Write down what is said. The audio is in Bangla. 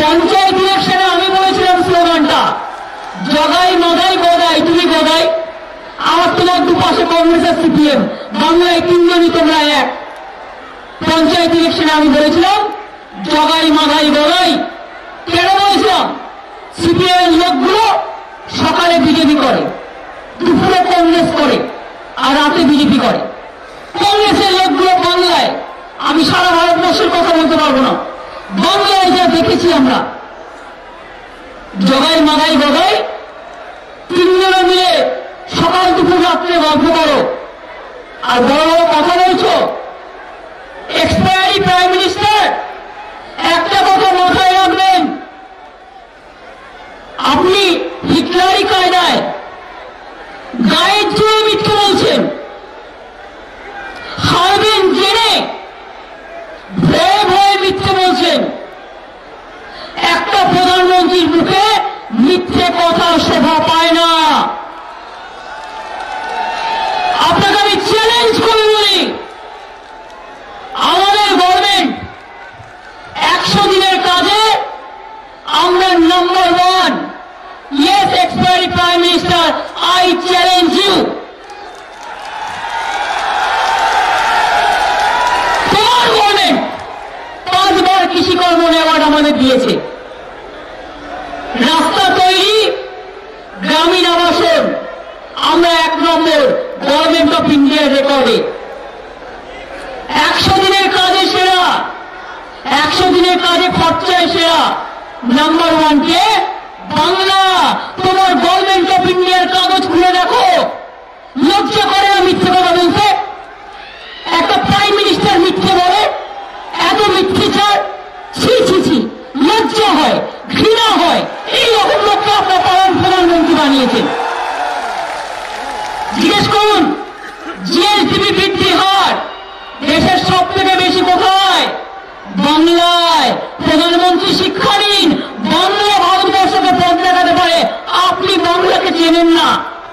পঞ্চায়েত ইলেকশনে আমি বলেছিলাম স্লোগানটা, জগাই নদাই গদাই তুমি গদাই আর তোমার দুপাশে কংগ্রেস আর সিপিএম, বাংলায় তিনজনই তোমরা এক। পঞ্চায়েত ইলেকশনে আমি বলেছিলাম, জগাই মাধাই গদাই কেন বলেছিলাম? সিপিএম লোকগুলো সকালে বিজেপি করে, দুপুরে কংগ্রেস করে, আর রাতে বিজেপি করে। কংগ্রেসের লোকগুলো বাংলায়। আমি সারা ভারতবর্ষের কথা বলতে পারব না। দেখেছি আমরা। জগাই মাগাই গগাই, তিনজনে মিলে সকাল দুপুর রাত্রে গল্প করো। আর বড় বড় কথা বলছো। এক্সপায়ারি প্রাইম মিনিস্টার একটা কথা মাথায় রাখবেন। আপনি হিটলারি কায়দায় গায়ের জোরে মিথ্যে বলছেন হারবেন জেনে ভয়ে ভয়ে মিথ্যে বলছেন একটা প্রধানমন্ত্রীর মুখে মিথ্যে কথা শোভা পায় না আপনাকে আমি চ্যালেঞ্জ করে বলি আমাদের গভর্নমেন্ট একশো দিনের কাজে আমরা number one yes I challenge you তোমার গভর্নমেন্ট পাঁচবার কৃষি কর্ম অ্যাওয়ার্ড আমাদের দিয়েছে। রাস্তা তৈরি, গ্রামীণ আবাসন, আমরা এক নম্বর গভর্নমেন্ট অফ ইন্ডিয়ার রেকর্ডে একশো দিনের কাজে সেরা, একশো দিনের কাজে খরচায় সেরা নাম্বার ওয়ান কে বাংলা তোমার গভর্নমেন্ট অফ ইন্ডিয়ার কাগজ খুলে দেখো লজ্জা করে না মিথ্যে কথা বলতে। একটা প্রাইম মিনিস্টার মিথ্যে বলে, এত মিথ্যে চার ছি ছি ছি, লজ্জা হয়, ঘৃণা হয়। এই রকম লোককে আপনার পালন প্রধানমন্ত্রী বানিয়েছেন। জিজ্ঞেস করুন জিএসডিপি বৃদ্ধি হার দেশের সব থেকে বেশি কোথায়? বাংলায়। প্রধানমন্ত্রী শিক্ষা নিন বাংলা ভারতবর্ষকে পথ দেখাতে পারে। আপনি বাংলাকে চেনেন না।